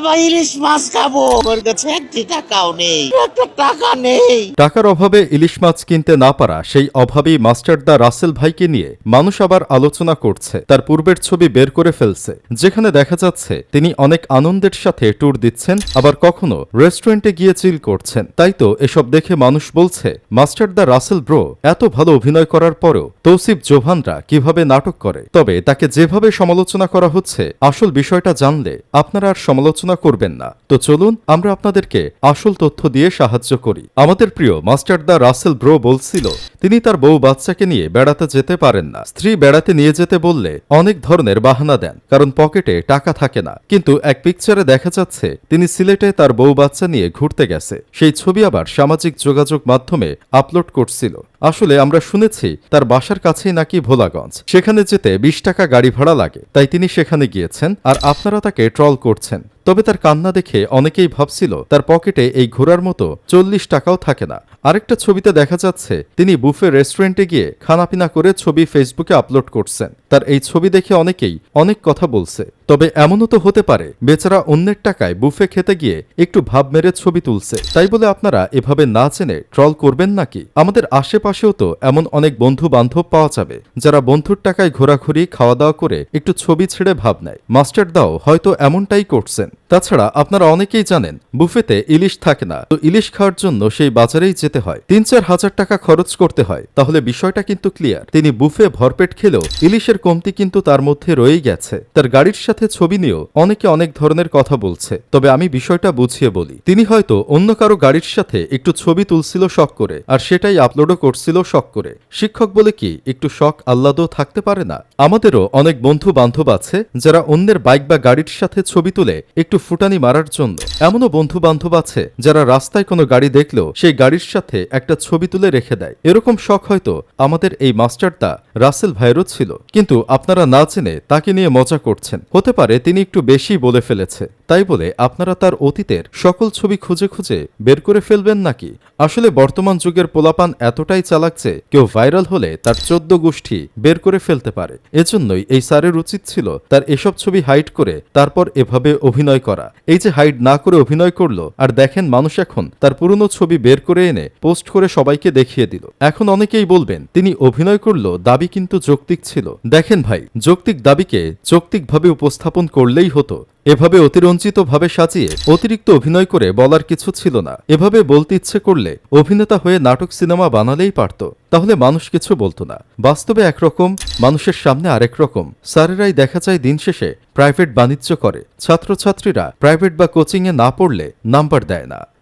বাবা, ইলিশ মাছ খাব। আমার কাছে একটি টাকাও নেই, একটা টাকা নেই। টাকার অভাবে ইলিশ মাছ কিনতে না পারা সেই অভাবী মাস্টারদা রাসেল ভাইকে নিয়ে মানুষ আবার আলোচনা করছে। তার পূর্বের ছবি বের করে ফেলছে, যেখানে দেখা যাচ্ছে তিনি অনেক আনন্দের সাথে ট্যুর দিচ্ছেন, আবার কখনো রেস্টুরেন্টে গিয়ে চিল করছেন। তাই তো এসব দেখে মানুষ বলছে, মাস্টারদা রাসেল ব্রো, এত ভালো অভিনয় করার পরেও তৌসিফ জোভানরা কীভাবে নাটক করে? তবে তাকে যেভাবে সমালোচনা করা হচ্ছে, আসল বিষয়টা জানলে আপনারা আর সমালোচনা করবেন না। তো চলুন আমরা আপনাদেরকে আসল তথ্য দিয়ে সাহায্য করি। আমাদের প্রিয় মাস্টারদা রাসেল ব্রো বলছিল, তিনি তার বউ বাচ্চাকে নিয়ে বেড়াতে যেতে পারেন না। স্ত্রী বেড়াতে নিয়ে যেতে বললে অনেক ধরনের বাহানা দেন, কারণ পকেটে টাকা থাকে না। কিন্তু এক পিকচারে দেখা যাচ্ছে, তিনি সিলেটে তার বউ বাচ্চা নিয়ে ঘুরতে গেছে। সেই ছবি আবার সামাজিক যোগাযোগ মাধ্যমে আপলোড করছিল। আসলে আমরা শুনেছি, তার বাসার কাছেই নাকি ভোলাগঞ্জ। সেখানে যেতে বিশ টাকা গাড়ি ভাড়া লাগে। তাই তিনি সেখানে গিয়েছেন, আর আপনারা তাকে ট্রল করছেন। তবে তার কান্না দেখে অনেকেই ভাবছিল তার পকেটে এই ঘোরার মতো চল্লিশ টাকাও থাকে না। আরেকটা ছবিতে দেখা যাচ্ছে, তিনি বুফে রেস্টুরেন্টে গিয়ে খানাপিনা করে ছবি ফেসবুকে আপলোড করছেন। তার এই ছবি দেখে অনেকেই অনেক কথা বলছে। তবে এমনও তো হতে পারে, বেচারা অন্যের টাকায় বুফে খেতে গিয়ে একটু ভাব মেরে ছবি তুলছে। তাই বলে আপনারা এভাবে না চেনে ট্রল করবেন নাকি? আমাদের আশেপাশেও তো এমন অনেক বন্ধু বান্ধব পাওয়া যাবে, যারা বন্ধুর টাকায় ঘোরাঘুরি খাওয়া দাওয়া করে একটু ছবি ছেড়ে ভাব নেয়। মাস্টার দাও হয়তো এমনটাই করছেন। তাছাড়া আপনারা অনেকেই জানেন, বুফেতে ইলিশ থাকে না। তো ইলিশ খাওয়ার জন্য সেই বাজারেই যেতে হয়। তিন চার হাজার টাকা খরচ করতে হয়। তাহলে বিষয়টা কিন্তু ক্লিয়ার। তিনি বুফে ভরপেট খেলেও ইলিশের কমতি কিন্তু তার মধ্যে রয়েই গেছে। তার গাড়ির সাথে ছবি নিয়েও অনেকে অনেক ধরনের কথা বলছে। তবে আমি বিষয়টা বুঝিয়ে বলি। তিনি হয়তো অন্য কারও গাড়ির সাথে একটু ছবি তুলছিল শখ করে, আর সেটাই আপলোডও করছিল শখ করে। শিক্ষক বলে কি, একটু শখ আহ্লাদও থাকতে পারে না? আমাদেরও অনেক বন্ধু বান্ধব আছে, যারা অন্যের বাইক বা গাড়ির সাথে ছবি তুলে একটু ফুটানি মারার জন্য এমনও বন্ধু বান্ধব আছে যারা রাস্তায় কোনো গাড়ি দেখলেও সেই গাড়ির সাথে একটা ছবি তুলে রেখে দেয়। এরকম শখ হয়তো আমাদের এই মাস্টারদা রাসেল ভাইয়েরও ছিল। কিন্তু আপনারা না জেনে তাকে নিয়ে মজা করছেন। হতে পারে তিনি একটু বেশি বলে ফেলেছে। তাই বলে আপনারা তার অতীতের সকল ছবি খুঁজে খুঁজে বের করে ফেলবেন নাকি? আসলে বর্তমান যুগের পোলাপান এতটাই চালাক যে কেউ ভাইরাল হলে তার চোদ্দ গোষ্ঠী বের করে ফেলতে পারে। এজন্যই এই স্যারের উচিত ছিল তার এসব ছবি হাইড করে তারপর এভাবে অভিনয় করা। এই যে হাইড না করে অভিনয় করল, আর দেখেন মানুষ এখন তার পুরনো ছবি বের করে এনে পোস্ট করে সবাইকে দেখিয়ে দিল। এখন অনেকেই বলবেন, তিনি অভিনয় করল দাবি কিন্তু যৌক্তিক ছিল। দেখেন ভাই, যৌক্তিক দাবিকে যৌক্তিকভাবে উপস্থাপন করলেই হতো। এভাবে অতিরঞ্জিত ভাবে সাজিয়ে অতিরিক্ত অভিনয় করে বলার কিছু ছিল না। এভাবে বলতে ইচ্ছে করলে অভিনেতা হয়ে নাটক সিনেমা বানালেই পারত। তাহলে মানুষ কিছু বলতো না। বাস্তবে একরকম, মানুষের সামনে আরেক রকম। স্যারেরাই দেখা যায় দিন শেষে প্রাইভেট বাণিজ্য করে। ছাত্রছাত্রীরা প্রাইভেট বা কোচিংয়ে না পড়লে নাম্বার দেয় না।